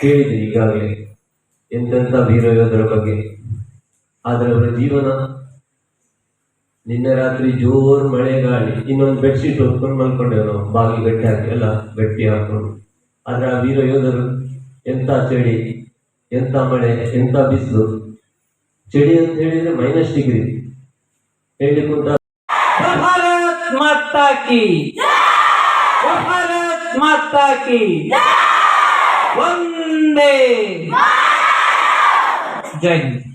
ಕೇಳಿದೆ ಈಗಾಗಲೇ. ಎಂತೆಂಥ ವೀರ ಯೋಧರ ಬಗ್ಗೆ. ಆದರೆ ಅವರ ಜೀವನ? ನಿನ್ನೆ ರಾತ್ರಿ ಜೋರ್ ಮಳೆ ಗಾಳಿ ಇನ್ನೊಂದು ಬೆಡ್ಶೀಟ್ ಹೊತ್ಕೊಂಡು ಮಲ್ಕೊಂಡೆವು ನಾವು ಬಾಗಿ ಗಟ್ಟಿ ಹಾಕಿ, ಎಲ್ಲ ಗಟ್ಟಿ ಹಾಕೊಂಡು ಆದ್ರೆ ಆ ವೀರ ಯೋಧರು, ಎಂಥ ಚಳಿ, ಎಂಥ ಮಳೆ, ಎಂಥ ಬಿಸಿಲು. ಚಳಿ ಅಂತ ಹೇಳಿದ್ರೆ ಮೈನಸ್ ಡಿಗ್ರಿ ಹೇಳಿಕೊಂಡ ಉಂಟ ಭಾರತ್ ಮಾತಾ ಕಿ. ಭಾರತ್ ಮಾತಾ ಕಿ. Name. Jane.